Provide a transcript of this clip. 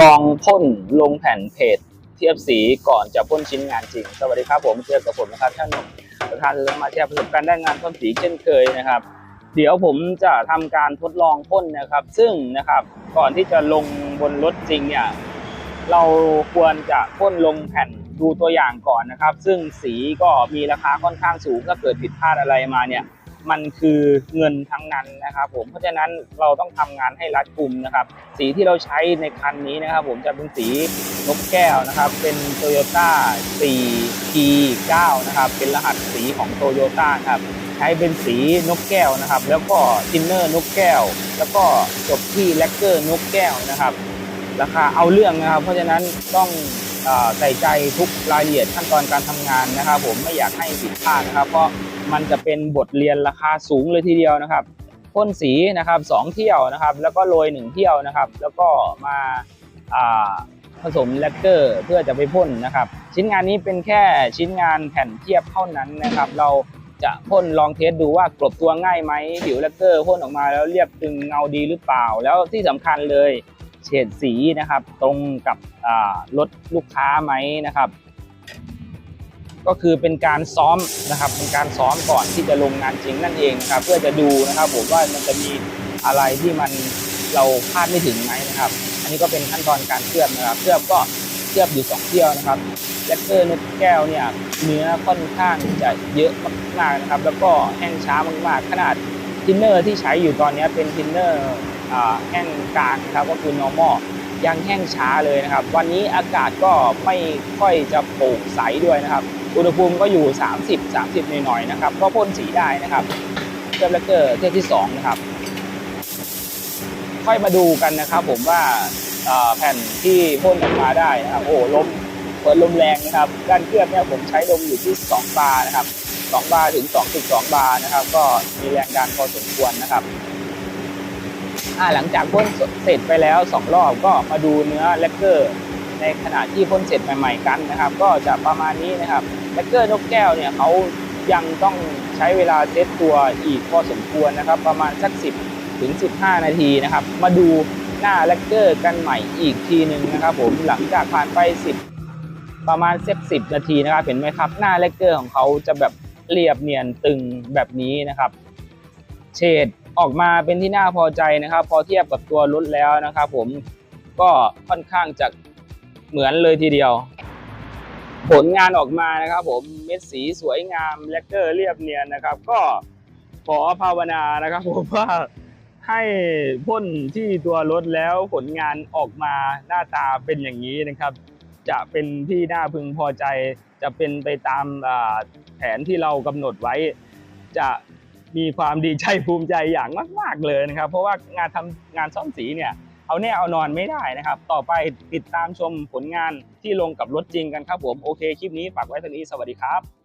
ลองพ่นลงแผ่นเพจเทียบสีก่อนจะพ่นชิ้นงานจริง สวัสดีครับผมเจอกับผมนะครับท่านหนุ่มประธานสมาชิกประสบการณ์ด้านงานพ่นสีเช่นเคยนะครับ เดี๋ยวผมจะทำการทดลองพ่นนะครับ ซึ่งนะครับก่อนที่จะลงบนรถจริงเนี่ยเราควรจะพ่นลงแผ่นดูตัวอย่างก่อนนะครับ ซึ่งสีก็มีราคาค่อนข้างสูงถ้าเกิดผิดพลาดอะไรมาเนี่ย มันคือเงินทั้งนั้นนะครับผมเพราะฉะนั้นเราต้องทำงานให้รัดกุมนะครับ สีที่เราใช้ในคันนี้นะครับ ผมจะเป็นสีนกแก้วนะครับ เป็น Toyota 4P9 นะครับ เป็นรหัสสีของ Toyota ครับใช้เป็นสีนกแก้วนะครับ แล้วก็ทินเนอร์นกแก้ว แล้วก็จบที่แลกเกอร์นกแก้วนะครับราคาเอาเรื่องนะครับ เพราะฉะนั้นต้องใส่ใจทุกรายละเอียดขั้นตอนการทำงานนะครับ ผมไม่อยากให้ผิดพลาดนะครับ เพราะ มันจะเป็นบทเรียนราคาสูงเลยทีเดียวนะครับพ่นสีนะครับสองเที่ยวนะครับ แล้วก็โรยหนึ่งเที่ยวนะครับ แล้วก็มาผสมแลกเกอร์เพื่อจะไปพ่นนะครับ ชิ้นงานนี้เป็นแค่ชิ้นงานแผ่นเทียบเท่านั้นนะครับ เราจะพ่นลองเทสดูว่ากลบตัวง่ายไหมผิวแลกเกอร์พ่นออกมาแล้วเรียบตึงเงาดีหรือเปล่า แล้วที่สำคัญเลยเฉดสีนะครับ ตรงกับรถลูกค้าไหมนะครับ ก็คือเป็นการซ้อมนะครับเป็นการซ้อมก่อนที่จะลงงานจริงนั่นเองนะครับเพื่อจะดูนะครับผมว่ามันจะมีอะไรที่มันเราคาดไม่ถึงไหมนะครับ อันนี้ก็เป็นขั้นตอนการเคลือบนะครับเคลือบก็เคลือบอยู่สองเที่ยวนะครับแลกเกอร์นกแก้วเนี่ยเนื้อค่อนข้างจะเยอะมากๆนะครับ แล้วก็แห้งช้ามากๆ ขนาดทินเนอร์ที่ใช้อยู่ตอนนี้เป็นทินเนอร์แห้งกลางนะครับก็คือ normal ยังแห้งช้าเลยนะครับ วันนี้อากาศก็ไม่ค่อยจะโปร่งใสด้วยนะครับ อุณหภูมิก็อยู่ 30 30หน่อยๆนะครับก็พ่นสีได้นะครับเทียบแลกเกอร์เทียที่2นะครับ ค่อยมาดูกันนะครับผมว่าแผ่นที่พ่นออกมาได้นะครับโอ้ลมเปิดลมแรงนะครับการเคลือบเนี่ยผมใช้ลมอยู่ที่ 2 บาร์นะครับ 2 บาร์ถึง 2.2 บาร์นะครับ ก็มีแรงดันพอสมควรนะครับหลังจากพ่นเสร็จไปแล้ว 2 รอบก็มาดูเนื้อแลกเกอร์ ในขณะที่พ่นเสร็จใหม่ๆกันนะครับ ก็จะประมาณนี้นะครับแลกเกอร์นกแก้วเนี่ยเขายังต้องใช้เวลาเซตตัวอีกพอสมควรนะครับ ประมาณสัก 10ถึง15 นาทีนะครับ มาดูหน้าแลกเกอร์กันใหม่อีกทีหนึ่งนะครับผมหลังจากผ่านไป 10 ประมาณสัก10 นาทีนะครับเห็นไหมครับ หน้าแลกเกอร์ของเขาจะแบบเรียบเนียนตึงแบบนี้นะครับ เฉดออกมาเป็นที่น่าพอใจนะครับ พอเทียบกับตัวรถแล้วนะครับ ผมก็ค่อนข้างจะ เหมือนเลยทีเดียว ผลงานออกมานะครับผมเม็ดสีสวยงามแลกเกอร์เรียบเนียนนะครับ ก็ขอภาวนานะครับผมว่าให้พ่นที่ตัวรถแล้วผลงานออกมาหน้าตาเป็นอย่างนี้นะครับ จะเป็นที่น่าพึงพอใจ จะเป็นไปตามแผนที่เรากำหนดไว้ จะมีความดีใจภูมิใจอย่างมาก ๆเลยนะครับ เพราะว่างานทำงานซ่อมสีเนี่ย เอาแน่เอานอนไม่ได้นะครับ ต่อไปติดตามชมผลงานที่ลงกับรถจริงกันครับผม โอเค คลิปนี้ฝากไว้เท่านี้สวัสดีครับ